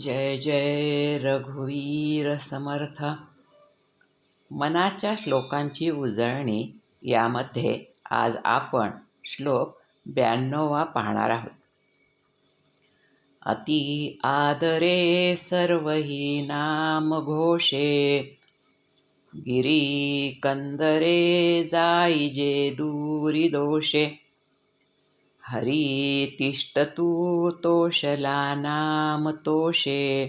जय जय रघुवीर समर्थ. मनाच्या श्लोकांची उजळणी यामध्ये आज आपण श्लोक ब्याण्णवा पाहणार आहोत. अति आदरे सर्वही नाम घोषे. गिरी कंदरे जाईजे दूरी दोषे हरी तिष्ठतु तोषला नाम तोषे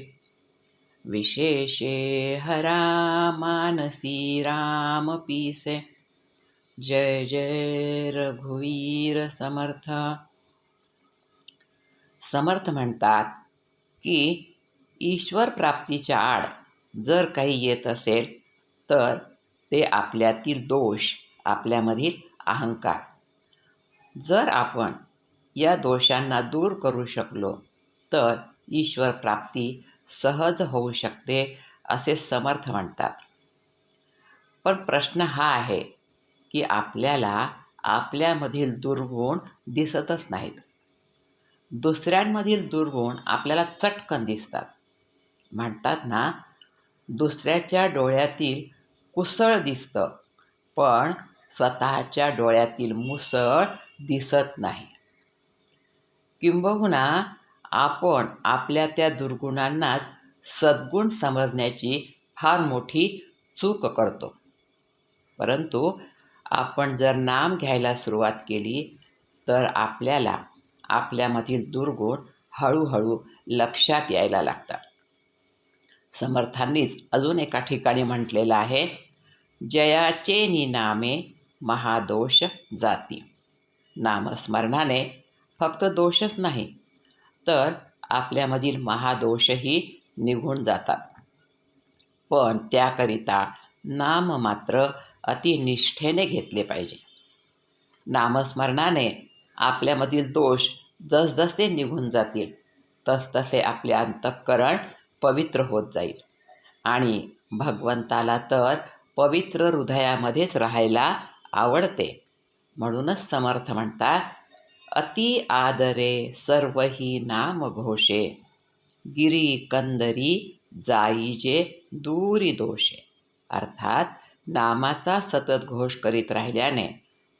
विशेषे हरा मानसी राम पीसे। जय जय रघुवीर समर्थ। समर्थ म्हणतात की ईश्वर प्राप्तीच्या आड जर काही येत असेल तर ते आपल्यातील दोष आपल्यामधील अहंकार. जर आपण या दोषांना दूर करू शकलो तर ईश्वर प्राप्ती सहज होऊ शकते असे समर्थ म्हणतात. पण प्रश्न हा आहे की आपल्याला आपल्यामधील दुर्गुण दिसतच नाहीत. दुसऱ्यांमधील दुर्गुण आपल्याला चटकन दिसतात. म्हणतात ना दुसऱ्याच्या डोळ्यातील कुसळ दिसतं पण स्वतःच्या डोळ्यातील मुसळ दिसत नाही. किंबहुना आपण आपल्या त्या दुर्गुणांनाच सद्गुण समजण्याची फार मोठी चूक करतो. परंतु आपण जर नाम घ्यायला सुरुवात केली तर आपल्याला आपल्यामधील दुर्गुण हळूहळू लक्षात यायला लागतात. समर्थांनीच अजून एका ठिकाणी म्हटलेलं आहे जयाचे निनामे महादोष जाती. नामस्मरणाने फक्त दोषच नाही तर आपल्यामधील महादोषही निघून जातात. पण त्याकरिता नाम मात्र अतिनिष्ठेने घेतले पाहिजे. नामस्मरणाने आपल्यामधील दोष जसजसे निघून जातील तसतसे आपले अंतःकरण पवित्र होत जाईल आणि भगवंताला तर पवित्र हृदयामध्येच राहायला आवडते म्हणूनच समर्थ म्हणतात अति आदरे सर्व ही नाम घोषे। गिरी कंदरी जाईजे दूरी दोषे। अर्थात नामाचा सतत घोष करीत राहिल्याने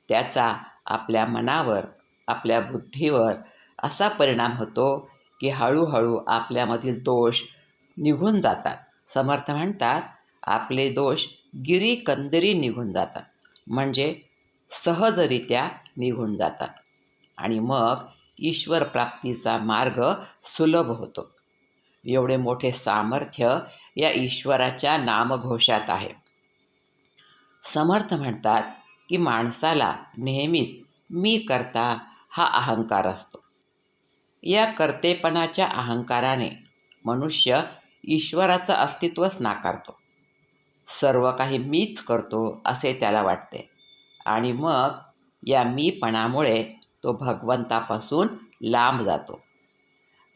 त्याचा आपल्या मनावर आपल्या बुद्धीवर असा परिणाम होतो की हळूहळू आपल्यामधील दोष निघून जातात. समर्थ म्हणतात आपले दोष गिरी कंदरी निघून जातात. म्हणजे सहजरित्या निघून जातात. आणि मग ईश्वर प्राप्तीचा मार्ग सुलभ होतो. एवढे मोठे सामर्थ्य या ईश्वराच्या नामघोषात आहे. समर्थ म्हणतात की माणसाला नेहमीच मी करता हा अहंकार असतो. या कर्तेपणाच्या अहंकाराने मनुष्य ईश्वराचं अस्तित्वच नाकारतो. सर्व काही मीच करतो असे त्याला वाटते. आणि मग या मीपणामुळे तो भगवंतापासून लांब जातो.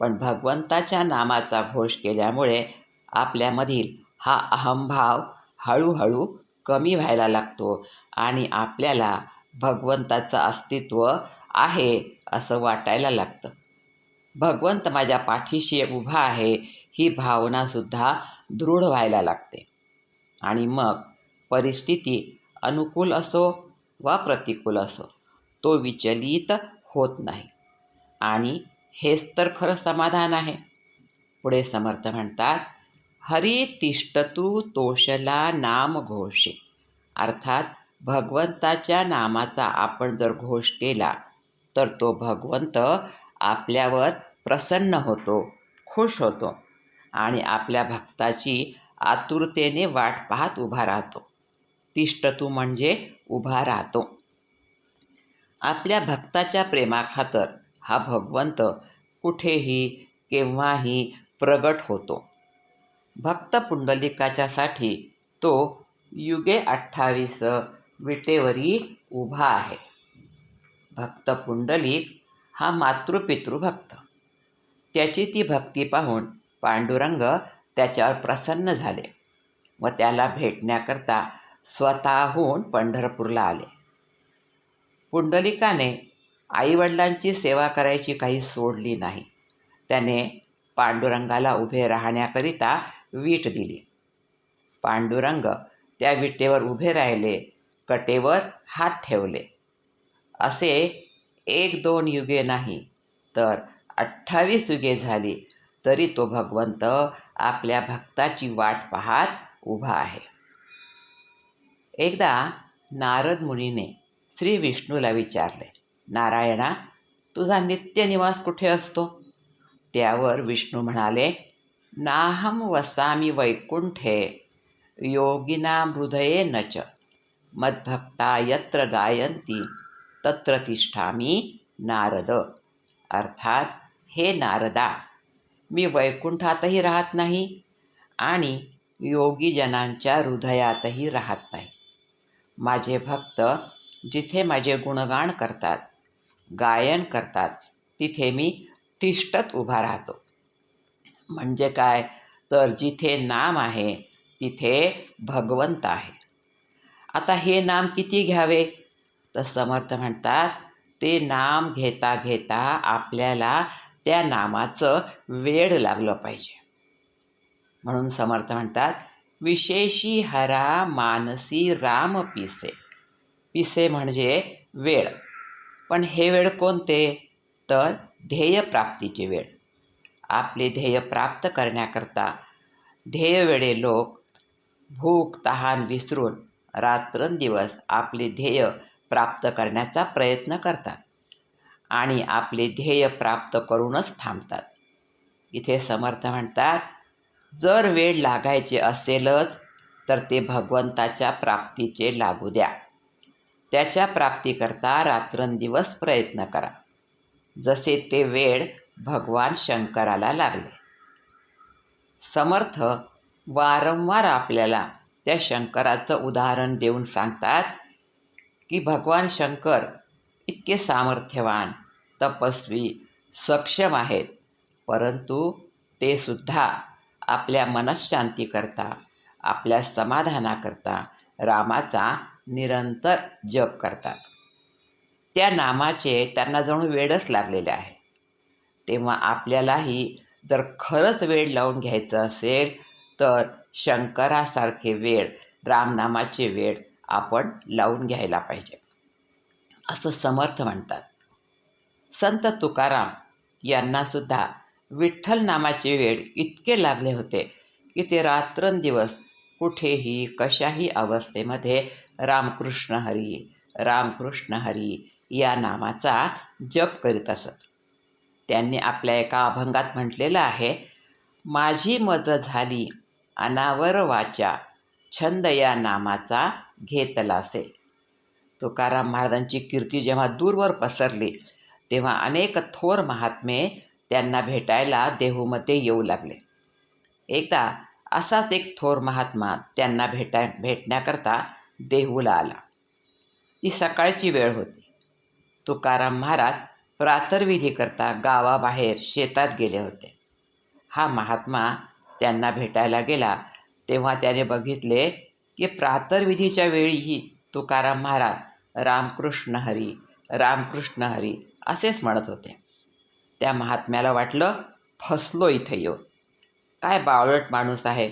पण भगवंताच्या नामाचा घोष केल्यामुळे आपल्यामधील हा अहंभाव हळूहळू कमी व्हायला लागतो आणि आपल्याला भगवंताचं अस्तित्व आहे असं वाटायला लागतं. भगवंत माझ्या पाठीशी उभा आहे ही भावनासुद्धा दृढ व्हायला लागते. आणि मग परिस्थिती अनुकूल असो वा प्रतिकूल असो तो विचलित होत नाही. आणि हेच तर खरं समाधान आहे. पुढे समर्थ म्हणतात हरी तिष्ठतू तोषला नाम घोषे. अर्थात भगवंताच्या नामाचा आपण जर घोष केला तर तो भगवंत आपल्यावर प्रसन्न होतो खुश होतो आणि आपल्या भक्ताची आतुरतेने वाट पाहत उभा राहतो. तिष्ठतू म्हणजे उभा राहतो. आपल्या भक्ताच्या प्रेमाखातर हा भगवंत कुठेही केव्हाही प्रगट होतो. भक्त पुंडलिकाच्यासाठी तो युगे अठ्ठावीस विटेवरी उभा आहे. भक्त पुंडलिक हा मातृपितृभक्त त्याची ती भक्ती पाहून पांडुरंग त्याच्यावर प्रसन्न झाले व त्याला भेटण्याकरता स्वतःहून पंढरपूरला आले. पुंडलिकाने आईवडिलांची सेवा करायची काही सोडली नाही. त्याने पांडुरंगाला उभे राहण्याकरिता वीट दिली. पांडुरंग त्या विटेवर उभे राहिले कटेवर हात ठेवले. असे एक दोन युगे नाही तर अठ्ठावीस युगे झाली तरी तो भगवंत आपल्या भक्ताची वाट पाहत उभा आहे. एकदा नारद मुनीने श्री विष्णूला विचारले नारायणा तुझा नित्यनिवास कुठे असतो? त्यावर विष्णू म्हणाले नाहम वसामी वैकुंठे योगिना हृदये न च मद्भक्ता यत्र गायंती तत्र तिष्ठामी नारद. अर्थात हे नारदा मी वैकुंठातही राहत नाही आणि योगीजनांच्या हृदयातही राहत नाही. माझे भक्त जिथे माझे गुणगान करतात गायन करतात तिथे मी तिष्ठत उभा राहतो. म्हणजे काय? तर जिथे नाम आहे तिथे भगवंत आहे. आता हे नाम किती घ्यावे? तर समर्थ म्हणतात ते नाम घेता घेता आपल्याला त्या नामाचं वेड लागलं पाहिजे. म्हणून समर्थ म्हणतात विशेषी हरा मानसी राम पिसे. पिसे म्हणजे वेळ. पण हे वेळ कोणते? तर ध्येयप्राप्तीचे वेळ. आपले ध्येय प्राप्त करण्याकरता ध्येयवेळे लोक भूक तहान विसरून रात्रंदिवस आपले ध्येय प्राप्त करण्याचा प्रयत्न करतात आणि आपले ध्येय प्राप्त करूनच थांबतात. इथे समर्थ म्हणतात जर वेळ लागायचे असेलच तर ते भगवंताच्या प्राप्तीचे लागू द्या. त्याच्या प्राप्तीकरता रात्रंदिवस प्रयत्न करा. जसे ते वेळ भगवान शंकराला लागले. समर्थ वारंवार आपल्याला त्या शंकराचं उदाहरण देऊन सांगतात की भगवान शंकर इतके सामर्थ्यवान तपस्वी सक्षम आहेत परंतु ते सुद्धा आपल्या मनशांतीकरता आपल्या समाधानाकरता रामाचा निरंतर जप करतात. त्या नामाचे त्यांना जणू वेडच लागलेले आहे. तेव्हा आपल्यालाही जर खरंच वेळ लावून घ्यायचं असेल तर शंकरासारखे वेळ रामनामाचे वेळ आपण लावून घ्यायला पाहिजे. असं समर्थ म्हणतात. संत तुकाराम यांनासुद्धा विठ्ठल नामाचे वेळ इतके लागले होते की ते रात्रंदिवस कुठेही कशाही अवस्थेमध्ये रामकृष्ण हरी रामकृष्ण हरी या नामाचा जप करीत असत. त्यांनी आपल्या एका अभंगात म्हटलेलं आहे माझी मज झाली अनावर वाचा छंद या नामाचा घेतला असेल. तुकाराम महाराजांची कीर्ती जेव्हा दूरवर पसरली तेव्हा अनेक थोर महात्मे त्यांना भेटायला देहूमध्ये येऊ लागले. एकदा असाच एक थोर महात्मा त्यांना भेटाय भेटण्याकरता देहूला आला. ती सकाळची वेळ होती. तुकाराम महाराज प्रातर्विधीकरता गावाबाहेर शेतात गेले होते. हा महात्मा त्यांना भेटायला गेला तेव्हा त्याने बघितले की प्रातर्विधीच्या वेळीही तुकाराम महाराज रामकृष्ण हरी रामकृष्ण हरी असेच म्हणत होते. त्या महात्म्याला वाटलं फसलो इथं येऊन. काय बावळट माणूस आहे?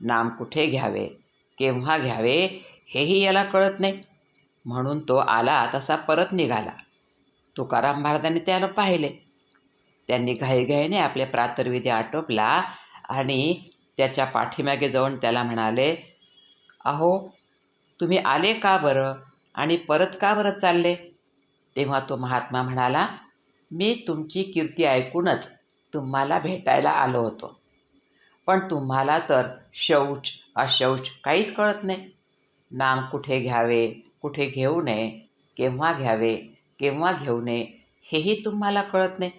नाम कुठे घ्यावे? केव्हा घ्यावे? हेही याला कळत नाही. म्हणून तो आला तसा परत निघाला. तुकाराम महाराजांनी त्याला पाहिले. त्यांनी घाईघाईने आपले प्रातर्विधी आटोपला आणि त्याच्या पाठीमागे जाऊन त्याला म्हणाले अहो तुम्ही आले का बरं? आणि परत का बरं चालले? तेव्हा तो महात्मा म्हणाला मी तुमची कीर्ती ऐकूनच तुम्हाला भेटायला आलो होतो. पण तुम्हाला तर शौच अशौच काहीच कळत नाही. नाम कुठे घ्यावे कुठे घेऊ नये केव्हा घ्यावे केव्हा घेऊ नये हेही तुम्हाला कळत नाही.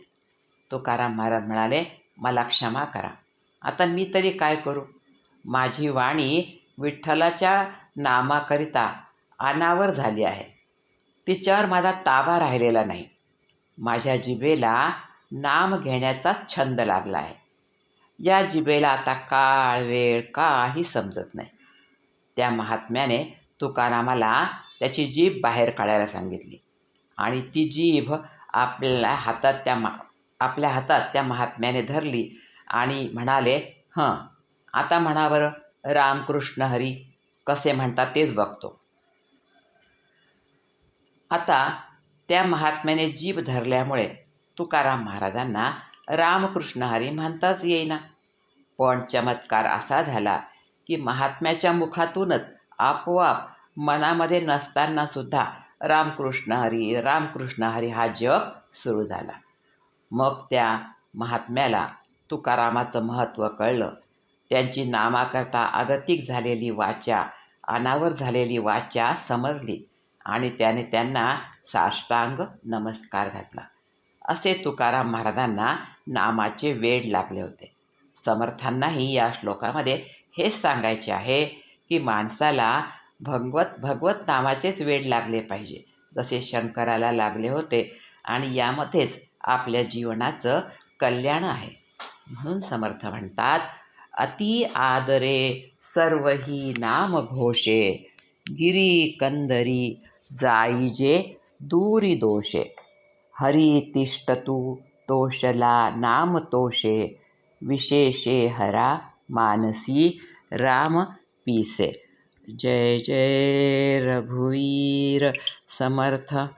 तुकाराम महाराज म्हणाले मला क्षमा करा. आता मी तरी काय करू? माझी वाणी विठ्ठलाच्या नामाकरिता अनावर झाली आहे. तिच्यावर माझा ताबा राहिलेला नाही. माझ्या जिभेला नाम घेण्याचाच छंद लागला आहे. या जिभेला आता काळ वेळ काही समजत नाही. त्या महात्म्याने तुकारामाला त्याची जीभ बाहेर काढायला सांगितली. आणि ती जीभ आपल्या हातात त्या मा आपल्या हातात त्या महात्म्याने धरली आणि म्हणाले हं आता म्हणा बरं रामकृष्ण हरी कसे म्हणतात तेच बघतो. आता त्या महात्म्याने जीभ धरल्यामुळे तुकाराम महाराजांना रामकृष्ण हरी म्हणताच येईना. पण चमत्कार असा झाला की महात्म्याच्या मुखातूनच आपोआप मनामध्ये नसताना सुद्धा रामकृष्ण हरी रामकृष्ण हरी हा जप सुरू झाला. मग त्या महात्म्याला तुकारामाचं महत्त्व कळलं. त्यांची नामाकरता अगतिक झालेली वाचा अनावर झालेली वाचा समजली आणि त्याने त्यांना साष्टांग नमस्कार घातला. असे तुकाराम महाराजांना नामाचे वेड लागले होते. समर्थांनाही या श्लोकामध्ये हेच सांगायचे आहे की माणसाला भगवत भगवत नामाचेच वेड लागले पाहिजे. जसे शंकराला लागले होते आणि यामध्येच आपल्या जीवनाचं कल्याण आहे. म्हणून समर्थ म्हणतात अति आदरे सर्व ही नाम घोषे गिरी कंदरी जाईजे दूरी दोषे. हरी तिष्ठतु तोषला नाम तोषे विशेषे हरा मानसी राम पीसे. जय जय रघुवीर समर्थ.